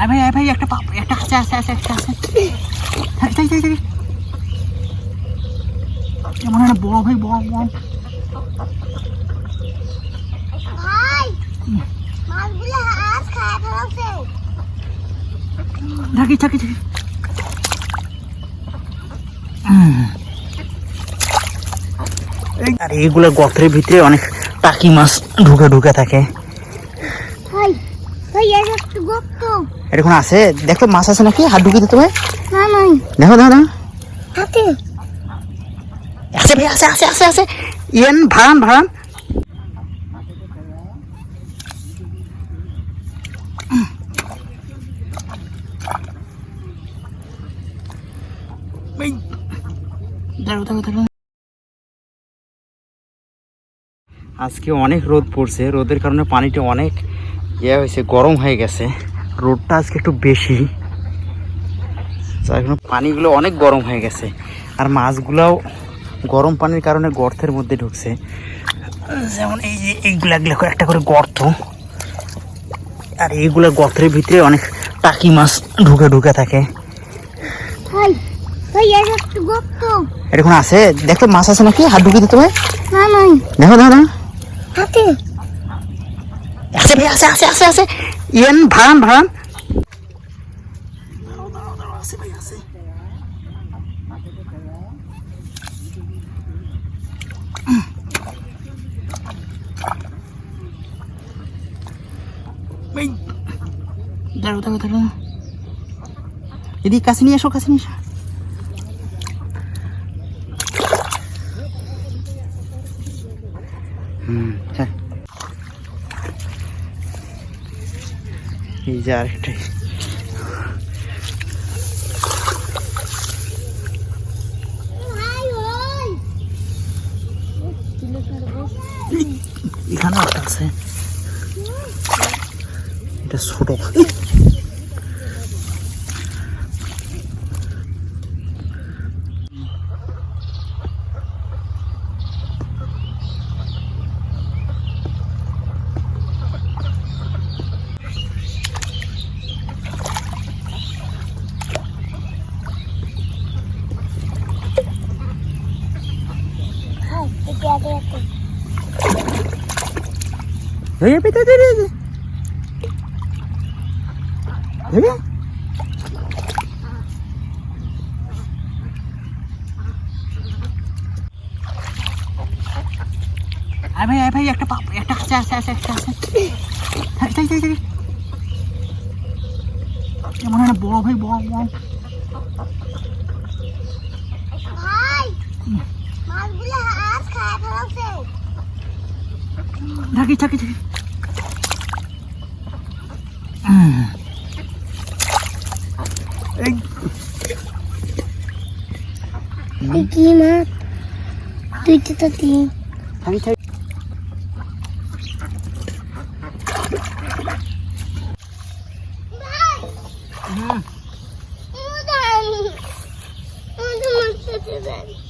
আয় ভাই আয় ভাই একটা পাপ একটা আছে আছে আছে একটা আছে। থাক থাক থাক থাক এমন হয় না বড় ভাই বড় বড়। ভাই মাছগুলো আজ থাকি থাকি থাকি আর এইগুলো গর্তের ভিতরে অনেক টাকি মাছ ঢুকে ঢুকে থাকে। এটা কোনো আছে? দেখো মাছ আছে নাকি? হাত ঢুকে দিতে নাই। দেখো দেখো দেখো। আছে ভাই আছে আছে আছে আছে। ইয়েন ভাড়ান ভাড়ান। আজকে অনেক রোদ পড়ছে। রোদের কারণে পানিটা অনেক ইয়ে হয়েছে গরম হয়ে গেছে। রোদটা আজকে একটু বেশি। কারণে পানিগুলো অনেক গরম হয়ে গেছে। আর মাছগুলাও গরম পানির কারণে গর্তের মধ্যে ঢুকছে। যেমন এই যে এইগুলা একটা করে গর্ত। আর এইগুলা গর্তের ভিতরে অনেক টাকি মাছ ঢুকে ঢুকে থাকে। ভাই ভাই এর একটু গপ্ত এটা কোনো আছে? দেখো মাছ আছে নাকি? হাত ঢুকে দিতে দেখো দেখো দেখো। হাতে? আছে ভাই আছে আছে আছে আছে ইয়েন ভাড়ান ভাড়ান এই, দাঁড়াও দাঁড়াও দাঁড়াও এদিকে কাছে নিয়ে এসো কাছে নিয়ে এসো হুম হ্যাঁ এই যে আরেকটাই এখানে আছে। এটা ছোট। ভাই এটা আগে একটা এই পেতে দে দে দে দেখে আয় ভাই আয় ভাই একটা পাপ একটা আছে আছে আছে একটা আছে থাকি থাকি থাকি থাকি এমন হয় না বড় ভাই বড় বড় ভাই মাছগুলো ফেলাছে থাকি থাকি থাকি এই তুই কি তো থাকি থাকি ভাই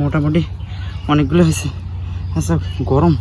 মোটামুটি অনেকগুলো হয়েছে। আচ্ছা গরম।